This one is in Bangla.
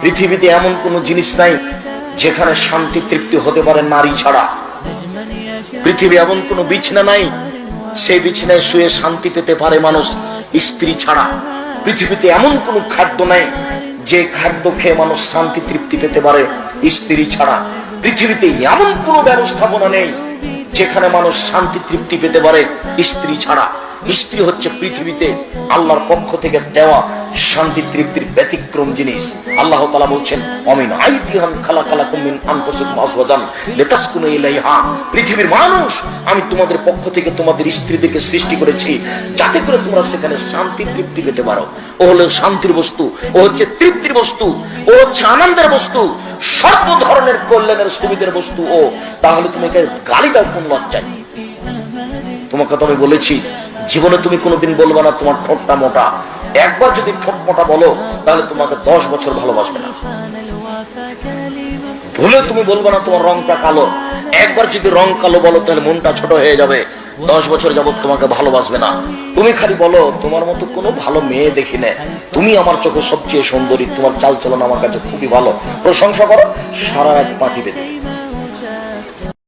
পৃথিবীতে এমন কোনো জিনিস নাই যেখানে শান্তি, তৃপ্তি হতে পারে নারী ছাড়া। পৃথিবী এমন কোনো বিছনা নাই, সেই বিছানায় শুয়ে শান্তি পেতে পারে মানুষ স্ত্রী ছাড়া। পৃথিবীতে এমন কোনো খাদ্য নাই যে খাদ্য খেয়ে মানুষ শান্তি, তৃপ্তি পেতে পারে স্ত্রী ছাড়া। পৃথিবীতে এমন কোনো ব্যবস্থাপনা নেই যেখানে মানুষ শান্তি, তৃপ্তি পেতে পারে স্ত্রী ছাড়া। স্ত্রী হচ্ছে পৃথিবীতে আল্লাহর পক্ষ থেকে দেওয়া শান্তি তৃপ্তির ব্যতিক্রম জিনিস। আল্লাহ তালা বলছেন, অমিন আইতিহান খালা খালা কুমিন আনফুসুকুম আজওয়াজান লিতাসকুনু ইলাইহা। পৃথিবীর মানুষ, আমি তোমাদের পক্ষ থেকে তোমাদের স্ত্রীদেরকে সৃষ্টি করেছি যাতে করে তোমরা সেখানে শান্তি তৃপ্তি পেতে পারো। ও হলো শান্তির বস্তু, ও হচ্ছে তৃপ্তির বস্তু, ও হচ্ছে আনন্দের বস্তু, সর্ব ধরনের কল্যাণের সুবিধের বস্তু ও। তাহলে তুমি গালি দাও কোন লজ্জায়? তোমাকে তো আমি বলেছি জীবনে তুমি কোনোদিন বলবে না তোমার ঠোঁটটা মোটা। একবার যদি ঠোঁট মোটা বলো, তাহলে তোমাকে দশ বছর ভালোবাসবে না। ভুলে তুমি বলবে না তোমার রংটা কালো। একবার যদি রং কালো বলো, তাহলে মনটা ছোট হয়ে যাবে। দশ বছর যাবত তোমাকে ভালোবাসবে না। তুমি খালি বলো, তোমার মতো কোনো ভালো মেয়ে দেখি না। তুমি আমার চোখে সবচেয়ে সুন্দরী, তোমার চাল চলন আমার কাছে খুবই ভালো। প্রশংসা করো, সারা রাত পাটি বেঁধে